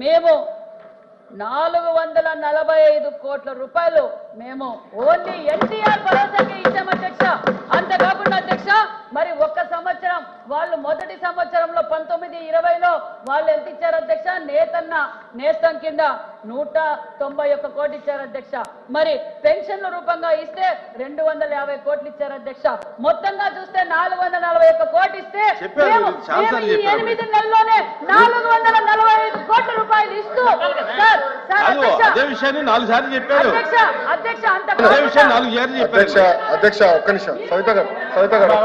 మేము నాలుగు వందల నలభై ఐదు కోట్ల రూపాయలు మేము ఓన్లీ ఎన్టీఆర్ భరోసాకి ఇచ్చాం అధ్యక్ష. అంతేకాకుండా అధ్యక్ష మరి ఒక్క సంవత్సరం వాళ్ళు మొదటి సంవత్సరంలో పంతొమ్మిది ఇరవైలో వాళ్ళు ఎంత ఇచ్చారు అధ్యక్ష? నేతన్న నేస్తం కింద నూట తొంభై ఒక్క కోట్లు ఇచ్చారు అధ్యక్ష. మరి పెన్షన్ల రూపంగా ఇస్తే రెండు వందల యాభై కోట్లు ఇచ్చారు అధ్యక్ష. మొత్తంగా చూస్తే నాలుగు వందల నలభై ఒక్క కోట్లు ఇస్తే. ఎనిమిది నెలల్లోనే నాలుగు వందల నలభై ఐదు కోట్ల రూపాయలు ఇస్తూ అదే విషయాన్ని నాలుగు సార్లు చెప్పారు. అధ్యక్ష అధ్యక్ష అంత అదే విషయాన్ని నాలుగు సార్లు అధ్యక్ష చెప్పారు. అధ్యక్ష ఒక్క నిమిషం. సవిత గారు సవిత గారు.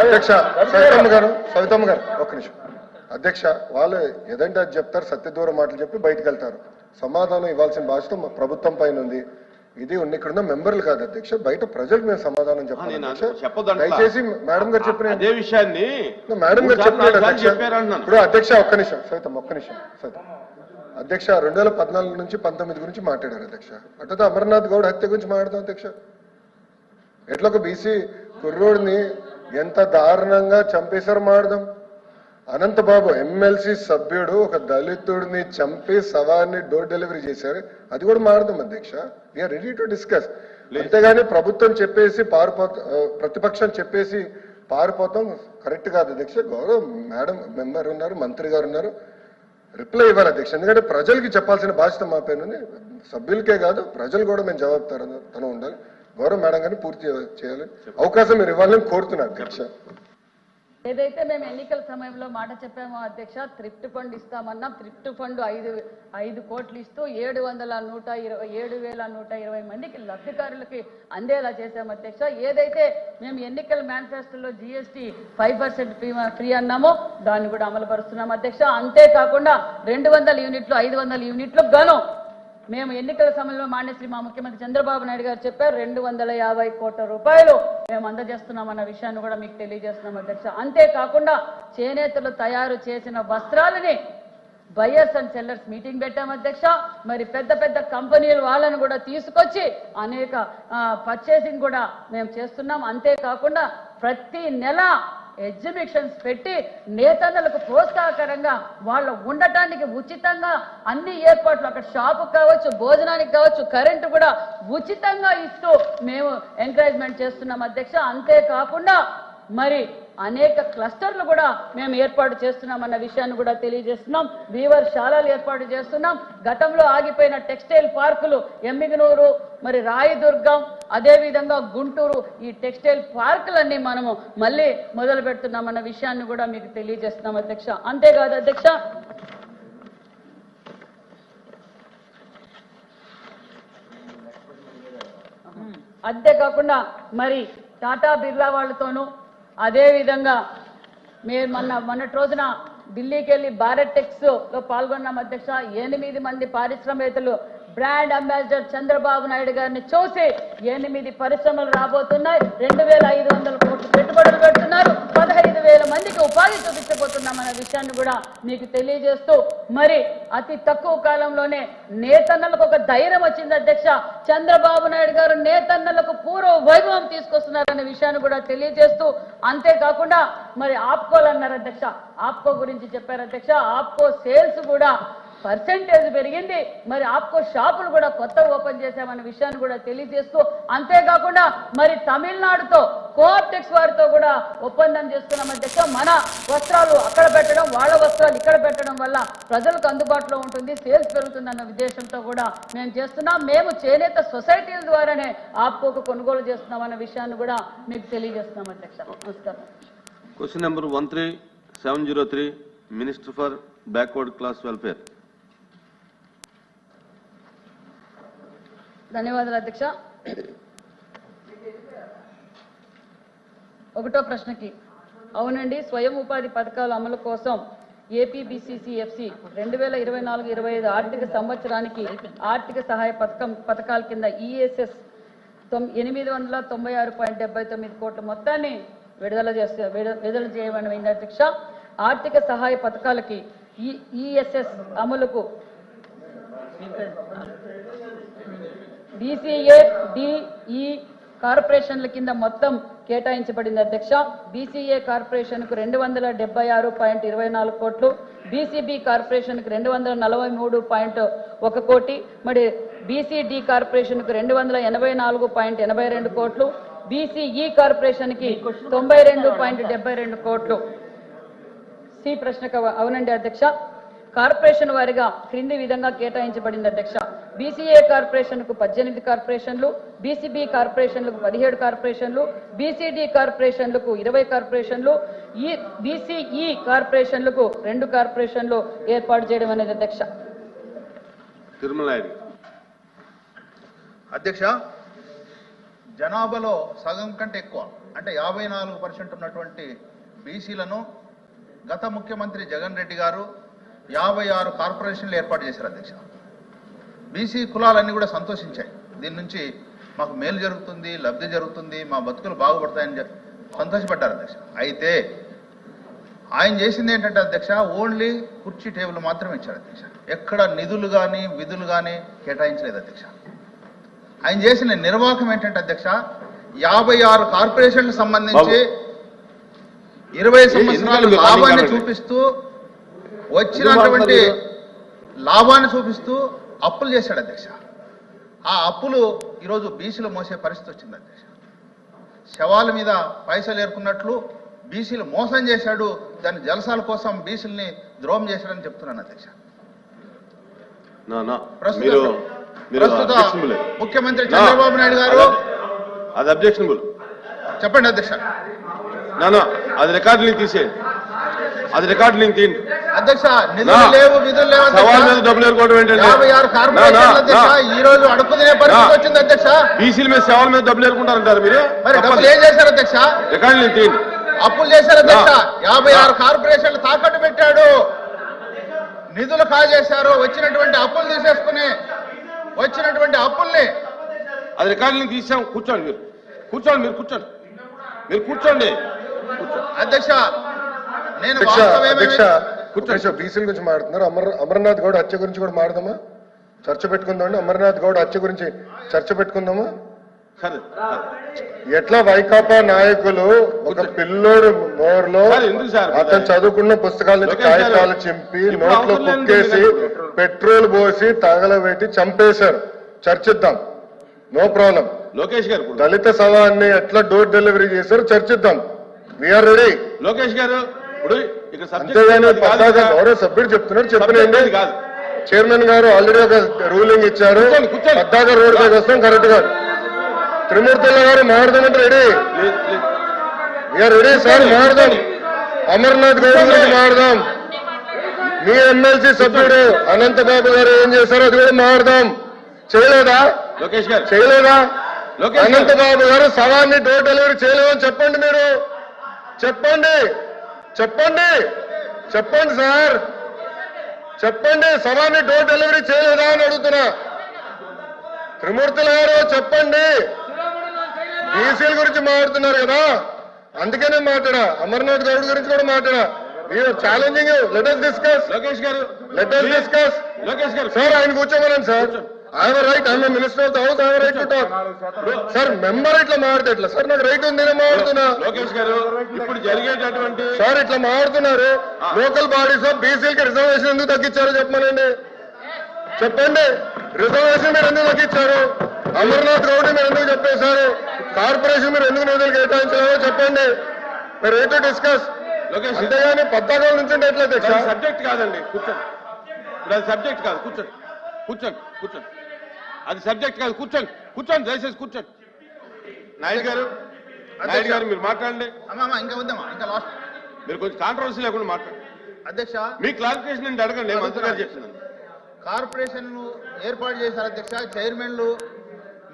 అధ్యక్ష సవితమ్మ గారు సవితమ్మ గారు ఒక్క నిమిషం. అధ్యక్ష వాళ్ళు ఏదంటే అది చెప్తారు సత్యదూర మాటలు చెప్పి బయటకు వెళ్తారు. సమాధానం ఇవ్వాల్సిన బాధ్యత మా ప్రభుత్వం పైన ఉంది. ఇది ఉన్న ఇక్కడ ఉన్న మెంబర్లు కాదు అధ్యక్ష బయట ప్రజలకు మేము సమాధానం చెప్పాలి. దయచేసి మేడం గారు చెప్పిన అదే విషయాన్ని మేడం గారు అంటున్నాను ఇప్పుడు అధ్యక్ష ఒక్క నిమిషం సవితం ఒక్క నిమిషం సవితం అధ్యక్ష రెండు వేల పద్నాలుగు నుంచి పంతొమ్మిది గురించి మాట్లాడారు అధ్యక్ష. అటు అమర్నాథ్ గౌడ్ హత్య గురించి మాట్లాడదాం అధ్యక్ష. ఎట్లా ఒక బీసీ కుర్రోడిని ఎంత దారుణంగా చంపేశారు మాడదాం అనంతబాబు ఎమ్మెల్సీ సభ్యుడు ఒక దళితుడిని చంపి శవాన్ని డోర్ డెలివరీ చేశారు. అది కూడా మాడదాం అధ్యక్ష. వీఆర్ రెడీ టు డిస్కస్ అంతేగాని ప్రభుత్వం చెప్పేసి పారిపో ప్రతిపక్షం చెప్పేసి పారిపోతాం. కరెక్ట్ కాదు అధ్యక్ష. గౌరవ మేడం మెంబర్ ఉన్నారు మంత్రి గారు ఉన్నారు. రిప్లై ఇవ్వాలి అధ్యక్ష. ఎందుకంటే ప్రజలకి చెప్పాల్సిన బాధ్యత మా పైన. సభ్యులకే కాదు ప్రజలు కూడా మేము జవాబుతారు తను ఉండాలి. గౌరవ మేడం గారిని పూర్తి చేయాలి. అవకాశం మీరు ఇవ్వాలని కోరుతున్నా అధ్యక్ష. ఏదైతే మేము ఎన్నికల సమయంలో మాట చెప్పామో అధ్యక్ష థ్రిఫ్ట్ ఫండ్ ఇస్తామన్నాం. థ్రిఫ్ట్ ఫండ్ ఐదు ఐదు కోట్లు ఇస్తూ ఏడు వందల నూట ఇరవై ఏడు వేల నూట ఇరవై మందికి లబ్ధిదారులకి అందేలా చేశాం అధ్యక్ష. ఏదైతే మేము ఎన్నికల మేనిఫెస్టోలో జిఎస్టీ ఫైవ్ పర్సెంట్ ఫ్రీ అన్నామో దాన్ని కూడా అమలు పరుస్తున్నాం అధ్యక్ష. అంతేకాకుండా రెండు వందల యూనిట్లు ఐదు వందల యూనిట్లు గాను మేము ఎన్నికల సమయంలో మాన్యశ్రీ మా ముఖ్యమంత్రి చంద్రబాబు నాయుడు గారు చెప్పారు రెండు వందల యాభై కోట్ల రూపాయలు మేము అందజేస్తున్నామన్న విషయాన్ని కూడా మీకు తెలియజేస్తున్నాం అధ్యక్ష. అంతేకాకుండా చేనేతలు తయారు చేసిన వస్త్రాలని బయర్స్ అండ్ సెల్లర్స్ మీటింగ్ పెట్టాం అధ్యక్ష. మరి పెద్ద పెద్ద కంపెనీలు వాళ్ళని కూడా తీసుకొచ్చి అనేక పర్చేసింగ్ కూడా మేము చేస్తున్నాం. అంతేకాకుండా ప్రతి నెల ఎగ్జిబిషన్స్ పెట్టి నేతన్నలకు ప్రోత్సాహకరంగా వాళ్ళు ఉండటానికి ఉచితంగా అన్ని ఏర్పాట్లు అక్కడ షాపు కావచ్చు భోజనానికి కావచ్చు కరెంటు కూడా ఉచితంగా ఇస్తూ మేము ఎంకరేజ్మెంట్ చేస్తున్నాం అధ్యక్ష. అంతేకాకుండా మరి అనేక క్లస్టర్లు కూడా మేము ఏర్పాటు చేస్తున్నామన్న విషయాన్ని కూడా తెలియజేస్తున్నాం. వీవర్ శాలలు ఏర్పాటు చేస్తున్నాం. గతంలో ఆగిపోయిన టెక్స్టైల్ పార్కులు ఎమ్మిగనూరు మరి రాయదుర్గం అదేవిధంగా గుంటూరు ఈ టెక్స్టైల్ పార్కులన్నీ మనము మళ్ళీ మొదలు పెడుతున్నామన్న విషయాన్ని కూడా మీకు తెలియజేస్తున్నాం అధ్యక్ష. అంతేకాదు అధ్యక్ష అంతేకాకుండా మరి టాటా బిర్లా వాళ్ళతోనూ అదే విధంగా మీరు మొన్న మొన్నటి రోజున ఢిల్లీకి వెళ్ళి భారత్ టెక్స్లో పాల్గొన్నాం అధ్యక్ష. ఎనిమిది మంది పారిశ్రామికవేత్తలు బ్రాండ్ అంబాసిడర్ చంద్రబాబు నాయుడు గారిని చూసి ఎనిమిది పరిశ్రమలు రాబోతున్నాయి. రెండు వేల ఐదు వందల కోట్లు పెట్టుబడులు పెడుతున్నారు. పదహైదు వేల మందికి ఉపాధి చూపించబోతున్నామన్న విషయాన్ని కూడా మీకు తెలియజేస్తూ మరి అతి తక్కువ కాలంలోనే నేతన్నలకు ఒక ధైర్యం వచ్చింది అధ్యక్ష. చంద్రబాబు నాయుడు గారు నేతన్నలకు పూర్వ వైభవం తీసుకొస్తున్నారనే విషయాన్ని కూడా తెలియజేస్తూ అంతేకాకుండా మరి ఆప్కోలు అన్నారు అధ్యక్ష. ఆప్కో గురించి చెప్పారు అధ్యక్ష. ఆప్కో సేల్స్ కూడా పర్సెంటేజ్ పెరిగింది. మరి ఆప్కో షాపులు కూడా కొత్త ఓపెన్ చేశామనే విషయాన్ని కూడా తెలియజేస్తూ అంతేకాకుండా మరి తమిళనాడుతో కోఆప్టెక్స్ వారితో కూడా ఒప్పందం చేస్తున్నామంటే మన వస్త్రాలు అక్కడ పెట్టడం వాళ్ళ వస్త్రాలు ఇక్కడ పెట్టడం వల్ల ప్రజలకు అందుబాటులో ఉంటుంది సేల్స్ పెరుగుతుందన్న ఉద్దేశంతో కూడా మేము చేస్తున్నాం. మేము చేనేత సొసైటీల ద్వారానే ఆప్కోకు కొనుగోలు చేస్తున్నామన్న విషయాన్ని కూడా మీకు తెలియజేస్తున్నాం అధ్యక్ష. నమస్కారం. Question number one three seven zero three minister for backward class welfare. ధన్యవాదాలు అధ్యక్ష. ఒకటో ప్రశ్నకి. అవునండి స్వయం ఉపాధి పథకాల అమలు కోసం ఏపీబీసీసీఎఫ్సి రెండు వేల ఇరవై నాలుగు ఇరవై ఐదు ఆర్థిక సంవత్సరానికి ఆర్థిక సహాయ పథకం పథకాల కింద ఈఎస్ఎస్ తొమ్ ఎనిమిది వందల తొంభై ఆరు పాయింట్ డెబ్బై తొమ్మిది కోట్ల మొత్తాన్ని విడుదల చేస్తే విడు- విడుదల చేయమని అధ్యక్ష. ఆర్థిక సహాయ పథకాలకి ఈ ఈఎస్ఎస్ అమలుకు డిసిఏ డిఈ కార్పొరేషన్ల కింద మొత్తం కేటాయించబడింది. అధ్యక్ష బీసీఏ కార్పొరేషన్కు రెండు వందల డెబ్బై ఆరు పాయింట్ ఇరవై నాలుగు కోట్లు బీసీబీ కార్పొరేషన్కు రెండు వందల నలభై మూడు పాయింట్ ఒక కోటి మరి బీసీడీ కార్పొరేషన్కు రెండు వందల ఎనభై నాలుగు పాయింట్ ఎనభై రెండు కోట్లు బీసీఈ కార్పొరేషన్కి తొంభై రెండు పాయింట్ డెబ్బై రెండు కోట్లు. సి ప్రశ్నకు అవ- అవునండి అధ్యక్ష. కార్పొరేషన్ వారిగా క్రింది విధంగా కేటాయించబడింది అధ్యక్ష. బీసీఏ కార్పొరేషన్కు పద్దెనిమిది కార్పొరేషన్లు బీసీబీ కార్పొరేషన్లకు పదిహేడు కార్పొరేషన్లు బీసీడీ కార్పొరేషన్లకు ఇరవై కార్పొరేషన్లు ఈ బీసీఈ కార్పొరేషన్లకు రెండు కార్పొరేషన్లు ఏర్పాటు చేయడం అనేది అధ్యక్ష. తిరుమల నాయుడు అధ్యక్ష జనాభాలో సగం కంటే ఎక్కువ అంటే యాభై నాలుగు పర్సెంట్ ఉన్నటువంటి బీసీలను గత ముఖ్యమంత్రి జగన్ రెడ్డి గారు యాభై ఆరు కార్పొరేషన్లు ఏర్పాటు చేశారు అధ్యక్ష. బీసీ కులాలన్నీ కూడా సంతోషించాయి. దీని నుంచి మాకు మేలు జరుగుతుంది లబ్ధి జరుగుతుంది మా బతుకులు బాగుపడతాయని చెప్పి సంతోషపడ్డారు అధ్యక్ష. అయితే ఆయన చేసింది ఏంటంటే అధ్యక్ష ఓన్లీ కుర్చీ టేబుల్ మాత్రమే ఇచ్చాడు అధ్యక్ష. ఎక్కడ నిధులు కానీ విధులు కానీ కేటాయించలేదు అధ్యక్ష. ఆయన చేసిన నిర్వాహకం ఏంటంటే అధ్యక్ష యాభై ఆరు కార్పొరేషన్లకు సంబంధించి ఇరవై సంవత్సరాలు లాభాన్ని చూపిస్తూ వచ్చినటువంటి లాభాన్ని చూపిస్తూ అప్పులు చేశాడు అధ్యక్ష ఆ అప్పులు ఈరోజు బీసీలు మోసే పరిస్థితి వచ్చింది అధ్యక్ష శవాల మీద పైసలు ఏరుకున్నట్లు బీసీలు మోసం చేశాడు దాని జలసాల కోసం బీసీలని ద్రోహం చేశాడని చెప్తున్నాను అధ్యక్ష ప్రస్తుత ముఖ్యమంత్రి చంద్రబాబు నాయుడు గారు అది అబ్జెక్షనబుల్. చెప్పండి అధ్యక్ష అది రికార్డు లింక్ తీసేయండి అది రికార్డు లింక్ తీయండి. అధ్యక్ష నిధులు. లేవు విధులు లేవు. ఈ రోజు పరిస్థితి. వచ్చింది అధ్యక్ష. బీసీల మీద సవాల్ మీద డబ్బులు మీరు? మరి. డబ్బులు ఏం చేశారు అధ్యక్ష? అప్పులు చేశారు అధ్యక్ష. నా. యాభై. ఆరు కార్పొరేషన్లు తాకట్టు పెట్టాడు. నిధులు కాజేశారు. వచ్చినటువంటి అప్పులు తీసేసుకుని వచ్చినటువంటి అప్పుల్ని. అది రికార్డు లింక్ తీసాం. కూర్చోండి మీరు. కూర్చోండి మీరు కూర్చోండి. మీరు కూర్చోండి. అధ్యక్ష నేను అధ్యక్ష. కూర్చో బీసీల గురించి మాట్లాడుతున్నారు. అమర్ అమర్నాథ్ గౌడ్ హత్య గురించి కూడా మాట్లాడదామా? చర్చ పెట్టుకుందామండి. అమర్నాథ్ గౌడ్ హత్య గురించి చర్చ పెట్టుకుందామా? ఎట్లా వైకాపా నాయకులు ఒక పిల్లోడు నోరులో? అతను చదువుకున్న పుస్తకాల నుంచి కాగితాలు చింపి నోట్లో కుక్కేసి. పెట్రోల్. పోసి తగలబెట్టి చంపేశారు. చర్చిద్దాం. No problem. లోకేష్ గారు. దళిత సవాన్ని ఎట్లా డోర్ డెలివరీ చేశారో చర్చిద్దాం. వీఆర్ రెడీ లోకేష్ గారు. ఇప్పుడు ఇక్కడ. గౌరవ సభ్యుడు చెప్పనండి అది కాదు. చైర్మన్ గారు ఆల్రెడీ ఒక రూలింగ్ ఇచ్చారు. పద్దాక రోడ్ పైకి వస్తాం కరెక్ట్గా. త్రిమూర్తుల గారు మాట్లాడదామంటే ready we are ready sir మాడదాం Amarnath Goud గురించి మాడదాం మీ ఎమ్మెల్సీ సభ్యుడు అనంత బాబు గారు ఏం చేశారో అది కూడా మాడదాం చేయలేదా? లోకేష్ గారు. చేయలేదా? లోకేష్ అనంత గారు. బాబు గారు సవాన్ని డోర్ డెలివరీ చేయలేదని చెప్పండి మీరు. చెప్పండి. చెప్పండి. చెప్పండి సార్. చెప్పండి సవాన్ని డోర్ డెలివరీ చేయలేదా అని అడుగుతున్నా. త్రిమూర్తుల గారు చెప్పండి. బీసీల గురించి మాట్లాడుతున్నారు కదా. అందుకనే మాట్లాడా. అమర్నాథ్ గౌడ్ గురించి కూడా మాట్లాడా. Challenging let us discuss Lokesh గారు. లెట్ us డిస్కస్ లోకేష్ గారు. సార్ ఆయన కూర్చోమనండి sir. I right I'm minister of the house I right to talk sir member ఇట్లా ఎట్లా సార్ నాకు రైట్ ఉంది నేను మాడుతున్నా లోకేష్ గారు ఇప్పుడు జరిగేటటువంటి సార్ ఇట్లా మాడుతున్నారు లోకల్ బాడీస్ బీసీలకి రిజర్వేషన్ ఎందుకు తగ్గించారో చెప్పమనండి. చెప్పండి. రిజర్వేషన్ మీరు ఎందుకు తగ్గించారు? అమర్నాథ్ గౌడ్ మీరు ఎందుకు చెప్పేశారు? కార్పొరేషన్ మీరు ఎందుకు నిధులు కేటాయించారో చెప్పండి. మీరు రైట్ డిస్కస్ లోకేష్. అంతేగాని పద్దాకాల నుంచి ఎట్లా తెచ్చా సబ్జెక్ట్ కాదండి కూర్చోండి. సబ్జెక్ట్ కాదు కూర్చోండి. కూర్చోండి కూర్చోండి. అది సబ్జెక్ట్ కాదు కూర్చోండి. కూర్చోండి దయచేసి కూర్చోండి. నాయుడు గారు నాయుడు గారు మీరు మాట్లాడండి. అమ్మా ఇంకా ఉందమ్మా ఇంకా లాస్ట్ మీరు కొంచెం కాంట్రవర్సీ లేకుండా మాట్లాడండి. అధ్యక్ష మీ క్లారిఫికేషన్ ఏంటి అడగండి నేను మంత్రి గారు చెప్తున్నాను. కార్పొరేషన్ ఏర్పాటు చేశారు అధ్యక్ష చైర్మన్లు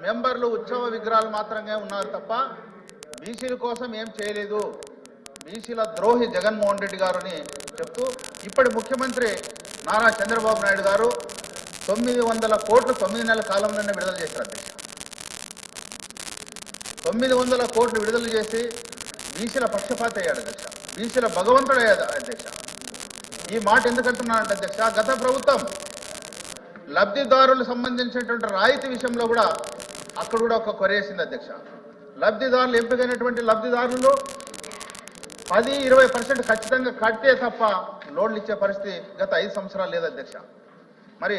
మెంబర్లు ఉత్సవ విగ్రహాలు మాత్రమే ఉన్నారు తప్ప బీసీల కోసం ఏం చేయలేదు. బీసీల ద్రోహి జగన్మోహన్ రెడ్డి గారు అని చెప్తూ ఇప్పటి ముఖ్యమంత్రి నారా చంద్రబాబు నాయుడు గారు తొమ్మిది వందల కోట్లు తొమ్మిది నెలల కాలంలోనే విడుదల చేశారు అధ్యక్ష. తొమ్మిది వందల కోట్లు విడుదల చేసి బీసీల పక్షపాత అయ్యాడు అధ్యక్ష. బీసీల భగవంతుడు అయ్యాడు అధ్యక్ష. ఈ మాట ఎందుకంటున్నానంటే అధ్యక్ష గత ప్రభుత్వం లబ్ధిదారులకు సంబంధించినటువంటి రాయితీ విషయంలో కూడా అక్కడ కూడా ఒక కొరేసింది అధ్యక్ష. లబ్ధిదారులు ఎంపికైనటువంటి లబ్ధిదారులు పది ఇరవై పర్సెంట్ ఖచ్చితంగా కట్టే తప్ప లోన్లు ఇచ్చే పరిస్థితి గత ఐదు సంవత్సరాలు లేదు అధ్యక్ష. మరి